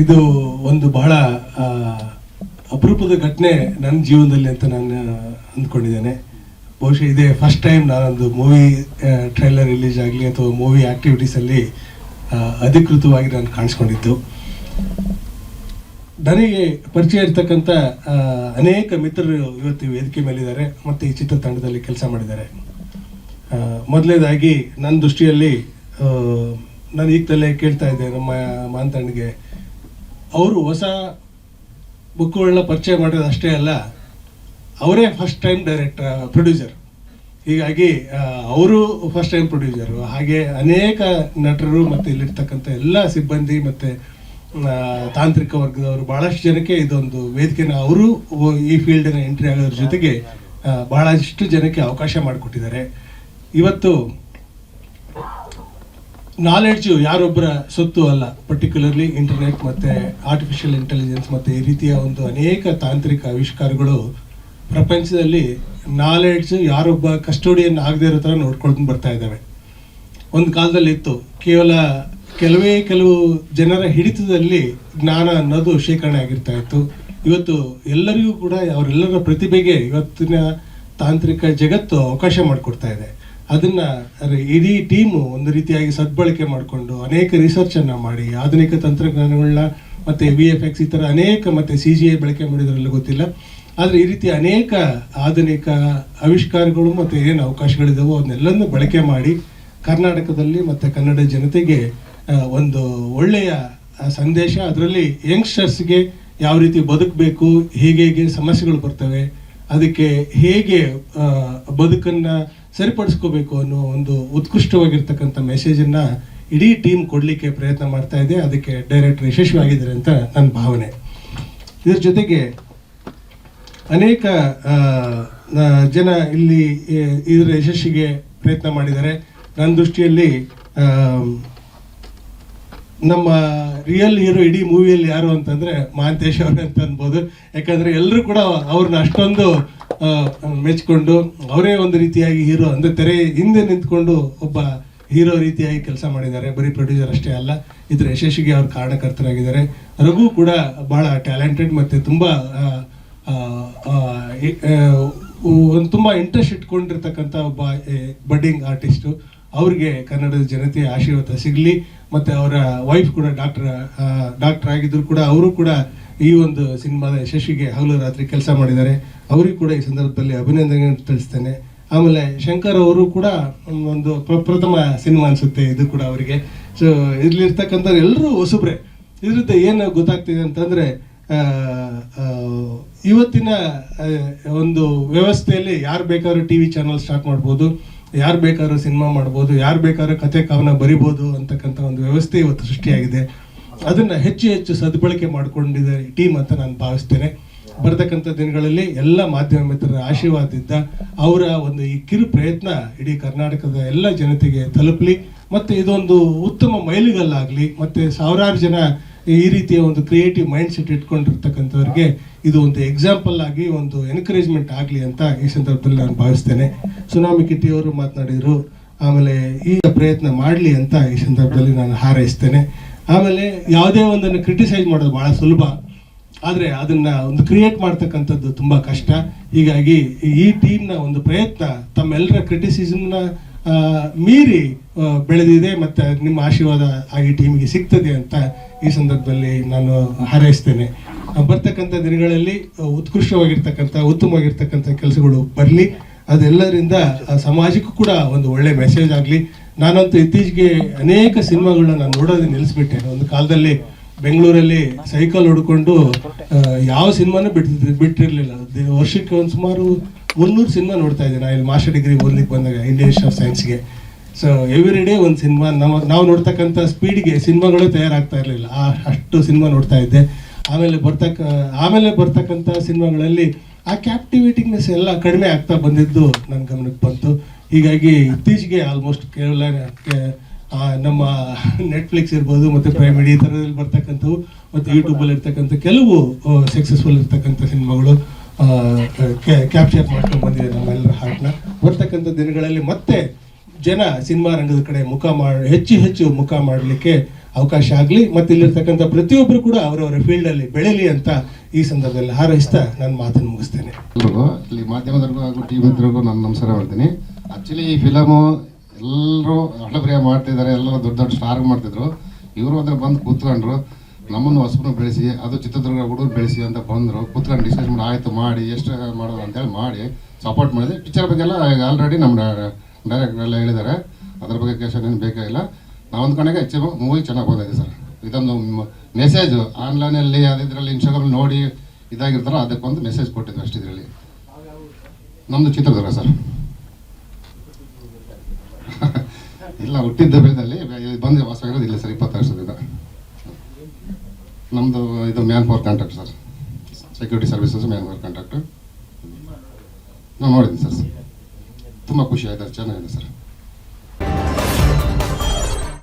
ಇದು ಒಂದು ಬಹಳ ಅಪರೂಪದ ಘಟನೆ ನನ್ನ ಜೀವನದಲ್ಲಿ ಅಂತ ನಾನು ಅಂದ್ಕೊಂಡಿದ್ದೇನೆ. ಬಹುಶಃ ಇದೇ ಫಸ್ಟ್ ಟೈಮ್ ನಾನೊಂದು ಮೂವಿ ಟ್ರೈಲರ್ ರಿಲೀಸ್ ಆಗಲಿ ಅಥವಾ ಮೂವಿ ಆ್ಯಕ್ಟಿವಿಟೀಸಲ್ಲಿ ಅಧಿಕೃತವಾಗಿ ನಾನು ಕಾಣಿಸ್ಕೊಂಡಿದ್ದು. ನನಗೆ ಪರಿಚಯ ಇರ್ತಕ್ಕಂಥ ಅನೇಕ ಮಿತ್ರರು ಇವತ್ತು ವೇದಿಕೆ ಮೇಲಿದ್ದಾರೆ ಮತ್ತು ಈ ಚಿತ್ರತಂಡದಲ್ಲಿ ಕೆಲಸ ಮಾಡಿದ್ದಾರೆ. ಮೊದಲನೇದಾಗಿ ನನ್ನ ದೃಷ್ಟಿಯಲ್ಲಿ ನಾನು ತಲೆ ಕೇಳ್ತಾ ಇದ್ದೆ ನಮ್ಮ ಮಾಂತಣ್ಣಿಗೆ ಅವರು ಹೊಸ ಬುಕ್ಗಳನ್ನ ಪರಿಚಯ ಮಾಡೋದು ಅಷ್ಟೇ ಅಲ್ಲ, ಅವರೇ ಫಸ್ಟ್ ಟೈಮ್ ಡೈರೆಕ್ಟರ್ ಪ್ರೊಡ್ಯೂಸರ್ ಹೀಗಾಗಿ ಅವರು ಫಸ್ಟ್ ಟೈಮ್ ಪ್ರೊಡ್ಯೂಸರು ಹಾಗೆ ಅನೇಕ ನಟರು ಮತ್ತು ಇಲ್ಲಿರ್ತಕ್ಕಂಥ ಎಲ್ಲ ಸಿಬ್ಬಂದಿ ಮತ್ತು ತಾಂತ್ರಿಕ ವರ್ಗದವರು ಭಾಳಷ್ಟು ಜನಕ್ಕೆ ಇದೊಂದು ವೇದಿಕೆನ ಅವರು ಈ ಫೀಲ್ಡಿನ ಎಂಟ್ರಿ ಆಗೋದ್ರ ಜೊತೆಗೆ ಭಾಳಷ್ಟು ಜನಕ್ಕೆ ಅವಕಾಶ ಮಾಡಿಕೊಟ್ಟಿದ್ದಾರೆ. ಇವತ್ತು ನಾಲೆಡ್ಜು ಯಾರೊಬ್ಬರ ಸೊತ್ತು ಅಲ್ಲ. ಪರ್ಟಿಕ್ಯುಲರ್ಲಿ ಇಂಟರ್ನೆಟ್ ಮತ್ತೆ ಆರ್ಟಿಫಿಷಿಯಲ್ ಇಂಟೆಲಿಜೆನ್ಸ್ ಮತ್ತೆ ಈ ರೀತಿಯ ಒಂದು ಅನೇಕ ತಾಂತ್ರಿಕ ಆವಿಷ್ಕಾರಗಳು ಪ್ರಪಂಚದಲ್ಲಿ ನಾಲೆಡ್ಜ್ ಯಾರೊಬ್ಬ ಕಸ್ಟೋಡಿಯನ್ ಆಗದೇ ಇರೋ ಥರ ನೋಡ್ಕೊಂಡು ಬರ್ತಾ ಇದ್ದಾವೆ. ಒಂದು ಕಾಲದಲ್ಲಿ ಇತ್ತು. ಕೇವಲ ಕೆಲವೇ ಕೆಲವು ಜನರ ಹಿಡಿತದಲ್ಲಿ ಜ್ಞಾನ ಅನ್ನೋದು ಶೇಖರಣೆ ಆಗಿರ್ತಾ ಇತ್ತು. ಇವತ್ತು ಎಲ್ಲರಿಗೂ ಕೂಡ ಅವರೆಲ್ಲರ ಪ್ರತಿಭೆಗೆ ಇವತ್ತಿನ ತಾಂತ್ರಿಕ ಜಗತ್ತು ಅವಕಾಶ ಮಾಡಿಕೊಡ್ತಾ ಇದೆ. ಅದನ್ನ ಇಡೀ ಟೀಮು ಒಂದು ರೀತಿಯಾಗಿ ಸದ್ಬಳಕೆ ಮಾಡಿಕೊಂಡು ಅನೇಕ ರಿಸರ್ಚ್ ಅನ್ನ ಮಾಡಿ, ಆಧುನಿಕ ತಂತ್ರಜ್ಞಾನಗಳನ್ನ ಮತ್ತೆ ವಿ ಎಫ್ ಎಕ್ಸ್ ಈ ಥರ ಅನೇಕ ಮತ್ತೆ ಸಿ ಜಿ ಐ ಬಳಕೆ ಮಾಡಿದ್ರಲ್ಲ ಗೊತ್ತಿಲ್ಲ. ಆದರೆ ಈ ರೀತಿ ಅನೇಕ ಆಧುನಿಕ ಆವಿಷ್ಕಾರಗಳು ಮತ್ತು ಏನು ಅವಕಾಶಗಳಿದಾವೋ ಅದನ್ನೆಲ್ಲನೂ ಬಳಕೆ ಮಾಡಿ ಕರ್ನಾಟಕದಲ್ಲಿ ಮತ್ತು ಕನ್ನಡ ಜನತೆಗೆ ಒಂದು ಒಳ್ಳೆಯ ಸಂದೇಶ. ಅದರಲ್ಲಿ ಯಂಗ್ಸ್ಟರ್ಸ್ಗೆ ಯಾವ ರೀತಿ ಬದುಕಬೇಕು, ಹೇಗೆ ಹೇಗೆ ಸಮಸ್ಯೆಗಳು ಬರ್ತವೆ, ಅದಕ್ಕೆ ಹೇಗೆ ಬದುಕನ್ನ ಸರಿಪಡಿಸ್ಕೋಬೇಕು ಅನ್ನೋ ಒಂದು ಉತ್ಕೃಷ್ಟವಾಗಿರ್ತಕ್ಕಂಥ ಮೆಸೇಜನ್ನ ಇಡೀ ಟೀಮ್ ಕೊಡಲಿಕ್ಕೆ ಪ್ರಯತ್ನ ಮಾಡ್ತಾ ಇದೆ. ಅದಕ್ಕೆ ಡೈರೆಕ್ಟರ್ ಯಶಸ್ವಿಯಾಗಿದ್ದಾರೆ ಅಂತ ನನ್ನ ಭಾವನೆ. ಇದ್ರ ಜೊತೆಗೆ ಅನೇಕ ಜನ ಇಲ್ಲಿ ಇದರ ಯಶಸ್ಸಿಗೆ ಪ್ರಯತ್ನ ಮಾಡಿದ್ದಾರೆ. ನನ್ನ ದೃಷ್ಟಿಯಲ್ಲಿ ನಮ್ಮ ರಿಯಲ್ ಹೀರೋ ಇಡೀ ಮೂವಿಯಲ್ಲಿ ಯಾರು ಅಂತಂದ್ರೆ ಮಹಾಂತೇಶ್ ಅವರೇ ಅಂತ ಅನ್ಬೋದು. ಯಾಕಂದ್ರೆ ಎಲ್ಲರೂ ಕೂಡ ಅವ್ರನ್ನ ಅಷ್ಟೊಂದು ಮೆಚ್ಕೊಂಡು ಅವರೇ ಒಂದು ರೀತಿಯಾಗಿ ಹೀರೋ ಅಂದ್ರೆ ತೆರೆ ಹಿಂದೆ ನಿಂತ್ಕೊಂಡು ಒಬ್ಬ ಹೀರೋ ರೀತಿಯಾಗಿ ಕೆಲಸ ಮಾಡಿದ್ದಾರೆ. ಬರೀ ಪ್ರೊಡ್ಯೂಸರ್ ಅಷ್ಟೇ ಅಲ್ಲ, ಇದ್ರ ಯಶಸ್ಸಿಗೆ ಅವ್ರು ಕಾರಣಕರ್ತರಾಗಿದ್ದಾರೆ. ರಘು ಕೂಡ ಬಹಳ ಟ್ಯಾಲೆಂಟೆಡ್ ಮತ್ತೆ ತುಂಬಾ ಒಂದು ತುಂಬಾ ಇಂಟ್ರೆಸ್ಟ್ ಇಟ್ಕೊಂಡಿರ್ತಕ್ಕಂಥ ಒಬ್ಬ ಬಡ್ಡಿಂಗ್ ಆರ್ಟಿಸ್ಟು ಅವ್ರಿಗೆ ಕನ್ನಡದ ಜನತೆ ಆಶೀರ್ವಾದ ಸಿಗಲಿ, ಮತ್ತೆ ಅವರ ವೈಫ್ ಕೂಡ ಡಾಕ್ಟರ್ ಡಾಕ್ಟರ್ ಆಗಿದ್ರು ಕೂಡ ಅವರು ಕೂಡ ಈ ಒಂದು ಸಿನಿಮಾದ ಯಶಸ್ವಿಗೆ ಹಗಲು ರಾತ್ರಿ ಕೆಲಸ ಮಾಡಿದ್ದಾರೆ. ಅವರಿಗೂ ಕೂಡ ಈ ಸಂದರ್ಭದಲ್ಲಿ ಅಭಿನಂದನೆ ತಿಳಿಸ್ತೇನೆ. ಆಮೇಲೆ ಶಂಕರ್ ಅವರು ಕೂಡ ಒಂದು ಪ್ರ- ಪ್ರಥಮ ಸಿನಿಮಾ ಅನಿಸುತ್ತೆ ಇದು ಕೂಡ ಅವರಿಗೆ. ಸೊ ಇಲ್ಲಿರ್ತಕ್ಕಂಥ ಎಲ್ಲರೂ ಹೊಸಬ್ರೆ. ಇದ್ರಿಂದ ಏನು ಗೊತ್ತಾಗ್ತಿದೆ ಅಂತಂದರೆ ಇವತ್ತಿನ ಒಂದು ವ್ಯವಸ್ಥೆಯಲ್ಲಿ ಯಾರು ಬೇಕಾದ್ರೂ ಟಿ ವಿ ಚಾನಲ್ ಸ್ಟಾರ್ಟ್ ಮಾಡ್ಬೋದು. ಯಾರು ಬೇಕಾದ್ರೂ ಸಿನಿಮಾ ಮಾಡ್ಬೋದು, ಯಾರು ಬೇಕಾದ್ರೂ ಕತೆ ಕವನ ಬರಿಬೋದು ಅಂತಕ್ಕಂಥ ಒಂದು ವ್ಯವಸ್ಥೆ ಇವತ್ತು ಸೃಷ್ಟಿಯಾಗಿದೆ. ಅದನ್ನು ಹೆಚ್ಚು ಹೆಚ್ಚು ಸದ್ಬಳಕೆ ಈ ಟೀಮ್ ಅಂತ ನಾನು ಭಾವಿಸ್ತೇನೆ. ಬರ್ತಕ್ಕಂಥ ದಿನಗಳಲ್ಲಿ ಎಲ್ಲ ಮಾಧ್ಯಮ ಮಿತ್ರರ ಆಶೀರ್ವಾದದಿಂದ ಅವರ ಒಂದು ಈ ಕಿರು ಪ್ರಯತ್ನ ಇಡೀ ಕರ್ನಾಟಕದ ಎಲ್ಲ ಜನತೆಗೆ ತಲುಪಲಿ, ಮತ್ತು ಇದೊಂದು ಉತ್ತಮ ಮೈಲಿಗಲ್ಲಾಗಲಿ, ಮತ್ತು ಸಾವಿರಾರು ಜನ ಈ ರೀತಿಯ ಒಂದು ಕ್ರಿಯೇಟಿವ್ ಮೈಂಡ್ ಸೆಟ್ ಇಟ್ಕೊಂಡಿರ್ತಕ್ಕಂಥವ್ರಿಗೆ ಇದು ಒಂದು ಎಕ್ಸಾಂಪಲ್ ಆಗಿ ಒಂದು ಎನ್ಕರೇಜ್ಮೆಂಟ್ ಆಗಲಿ ಅಂತ ಈ ಸಂದರ್ಭದಲ್ಲಿ ನಾನು ಭಾವಿಸ್ತೇನೆ. ಸುನಾಮಿ ಕಿಟ್ಟಿ ಅವರು ಮಾತನಾಡಿದರು, ಆಮೇಲೆ ಈ ಪ್ರಯತ್ನ ಮಾಡಲಿ ಅಂತ ಈ ಸಂದರ್ಭದಲ್ಲಿ ನಾನು ಹಾರೈಸ್ತೇನೆ. ಆಮೇಲೆ ಯಾವುದೇ ಒಂದನ್ನು ಕ್ರಿಟಿಸೈಸ್ ಮಾಡೋದು ಭಾಳ ಸುಲಭ. ಆದರೆ ಅದನ್ನು ಒಂದು ಕ್ರಿಯೇಟ್ ಮಾಡ್ತಕ್ಕಂಥದ್ದು ತುಂಬ ಕಷ್ಟ. ಹೀಗಾಗಿ ಈ ಟೀಮ್ನ ಒಂದು ಪ್ರಯತ್ನ ತಮ್ಮೆಲ್ಲರ ಕ್ರಿಟಿಸಿಸಮ್ನ ಮೀರಿ ಬೆಳೆದಿದೆ ಮತ್ತೆ ನಿಮ್ಮ ಆಶೀರ್ವಾದ ಆ ಈ ಟೀಮಿಗೆ ಸಿಗ್ತದೆ ಅಂತ ಈ ಸಂದರ್ಭದಲ್ಲಿ ನಾನು ಹಾರೈಸ್ತೇನೆ. ಬರ್ತಕ್ಕಂಥ ದಿನಗಳಲ್ಲಿ ಉತ್ಕೃಷ್ಟವಾಗಿರ್ತಕ್ಕಂಥ, ಉತ್ತಮವಾಗಿರ್ತಕ್ಕಂಥ ಕೆಲಸಗಳು ಬರಲಿ. ಅದೆಲ್ಲರಿಂದ ಸಮಾಜಕ್ಕೂ ಕೂಡ ಒಂದು ಒಳ್ಳೆ ಮೆಸೇಜ್ ಆಗಲಿ. ನಾನಂತೂ ಇತ್ತೀಚೆಗೆ ಅನೇಕ ಸಿನಿಮಾಗಳನ್ನ ನಾನು ನೋಡೋದು ನಿಲ್ಲಿಸ್ಬಿಟ್ಟೆ. ಒಂದು ಕಾಲದಲ್ಲಿ ಬೆಂಗಳೂರಲ್ಲಿ ಸೈಕಲ್ ಹೊಡ್ಕೊಂಡು ಯಾವ ಸಿನಿಮಾನೂ ಬಿಟ್ಟಿದ್ದು ಬಿಟ್ಟಿರಲಿಲ್ಲ. ವರ್ಷಕ್ಕೆ ಒಂದು ಸುಮಾರು ಮುನ್ನೂರು ಸಿನಿಮಾ ನೋಡ್ತಾ ಇದ್ದೆ ನಾನು ಇಲ್ಲಿ ಮಾಸ್ಟರ್ ಡಿಗ್ರಿ ಓದ್ಲಿಕ್ಕೆ ಬಂದಾಗ ಇಂಡಿಯನ್ ಆಫ್ ಸೈನ್ಸ್ಗೆ ಸೊ ಎವ್ರಿ ಡೇ ಒಂದು ಸಿನಿಮಾ. ನಾವು ನಾವು ನೋಡ್ತಕ್ಕಂಥ ಸ್ಪೀಡ್ಗೆ ಸಿನಿಮಾಗಳು ತಯಾರಾಗ್ತಾ ಇರಲಿಲ್ಲ. ಆ, ಅಷ್ಟು ಸಿನಿಮಾ ನೋಡ್ತಾ ಇದ್ದೆ. ಆಮೇಲೆ ಬರ್ತಕ್ಕ, ಆಮೇಲೆ ಬರ್ತಕ್ಕಂಥ ಸಿನಿಮಾಗಳಲ್ಲಿ ಆ ಕ್ಯಾಪ್ಟಿವಿಟಿಂಗ್ನೆಸ್ ಎಲ್ಲ ಕಡಿಮೆ ಆಗ್ತಾ ಬಂದಿದ್ದು ನನ್ನ ಗಮನಕ್ಕೆ ಬಂತು. ಹೀಗಾಗಿ ಇತ್ತೀಚೆಗೆ ಆಲ್ಮೋಸ್ಟ್ ಕೇವಲ ನಮ್ಮ ನೆಟ್ಫ್ಲಿಕ್ಸ್ ಇರ್ಬೋದು ಮತ್ತು ಪ್ರೈಮ್ ಈ ಥರದಲ್ಲಿ ಬರ್ತಕ್ಕಂಥವು, ಮತ್ತು ಯೂಟ್ಯೂಬಲ್ಲಿ ಇರ್ತಕ್ಕಂಥ ಕೆಲವು ಸಕ್ಸಸ್ಫುಲ್ ಇರ್ತಕ್ಕಂಥ ಸಿನಿಮಾಗಳು. ಕ್ಯಾಪ್ಚರ್ ಮಾಡ್ಕೊಂಡು ಬಂದಿದೆ ನಮ್ಮೆಲ್ಲರ ಹಾರ್ಟ್ನ ಬರ್ತಕ್ಕಂಥ ದಿನಗಳಲ್ಲಿ ಮತ್ತೆ ಜನ ಸಿನಿಮಾ ರಂಗದ ಕಡೆ ಮುಖ ಮಾಡಿ, ಹೆಚ್ಚು ಹೆಚ್ಚು ಮುಖ ಮಾಡಲಿಕ್ಕೆ ಅವಕಾಶ ಆಗಲಿ, ಮತ್ತು ಇಲ್ಲಿರ್ತಕ್ಕಂಥ ಪ್ರತಿಯೊಬ್ಬರು ಕೂಡ ಅವರವರ ಫೀಲ್ಡಲ್ಲಿ ಬೆಳೀಲಿ ಅಂತ ಈ ಸಂದರ್ಭದಲ್ಲಿ ಹಾರೈಸ್ತಾ ನನ್ನ ಮಾತನ್ನು ಮುಗಿಸ್ತೇನೆ. ಇಲ್ಲಿ ಮಾಧ್ಯಮದವ್ರಿಗೂ ಹಾಗೂ ಟಿ ನಾನು ನಮಸ್ಕಾರ ಮಾಡ್ತೀನಿ ಆ್ಯಕ್ಚುಲಿ ಈ ಫಿಲಮು ಎಲ್ಲರೂ ಹಣಪ್ರಿಯ ಮಾಡ್ತಿದ್ದಾರೆ, ಎಲ್ಲರೂ ದೊಡ್ಡ ದೊಡ್ಡ ಸ್ಟಾರ್ ಮಾಡ್ತಿದ್ರು. ಇವರು ಅಂದ್ರೆ ಬಂದು ಕೂತ್ಕೊಂಡ್ರು. ನಮ್ಮನ್ನು ಹೊಸಬರು ಬೆಳೆಸಿ, ಅದು ಚಿತ್ರದುರ್ಗ ಹುಡುಗರು ಬೆಳೆಸಿ ಅಂತ ಬಂದರು. ಕೂತ್ಕೊಂಡು ಡಿಸ್ಕಸ್ ಮಾಡಿ, ಆಯಿತು ಮಾಡಿ, ಎಷ್ಟು ಮಾಡೋದು ಅಂತೇಳಿ ಮಾಡಿ ಸಪೋರ್ಟ್ ಮಾಡಿದೆ. ಪಿಕ್ಚರ್ ಬಗ್ಗೆ ಎಲ್ಲ ಆಲ್ರೆಡಿ ನಮ್ಮ ಡೈರೆಕ್ಟರ್ ಎಲ್ಲ ಹೇಳಿದ್ದಾರೆ. ಅದ್ರ ಬಗ್ಗೆ ಕೇಶನ್ ಏನು ಬೇಕಾಗಿಲ್ಲ ನಾವು ಅಂದ್ಕೊಂಡಾಗ ಹೆಚ್ಚು ಮೂವಿ ಚೆನ್ನಾಗಿ ಬಂದಿದೆ ಸರ್. ಇದೊಂದು ಮೆಸೇಜು ಆನ್ಲೈನಲ್ಲಿ ಅದಿದ್ರಲ್ಲಿ ಇನ್ಸ್ಟಾಗ್ರಾಮ್ ನೋಡಿ ಇದಾಗಿರ್ತಾರೋ ಅದಕ್ಕೊಂದು ಮೆಸೇಜ್ ಕೊಟ್ಟಿದ್ದು ಅಷ್ಟು ಇದರಲ್ಲಿ. ನಮ್ಮದು ಚಿತ್ರದುರ್ಗ ಸರ್. ಇಲ್ಲ, ಹುಟ್ಟಿದ್ದ ಬೆಳೆದಲ್ಲಿ ಬಂದು ವಾಸ ಇಲ್ಲ ಸರ್, ಇಪ್ಪತ್ತು ವರ್ಷದಿಂದ ನಮ್ಮದು ಇದು manpower contract sir security services manpower contract ನಾವು ನೋಡಿದ್ದೀನಿ ಸರ್ ತುಂಬ ಖುಷಿ ಆಯ್ತು ಚೆನ್ನಾಗಿದೆ ಸರ್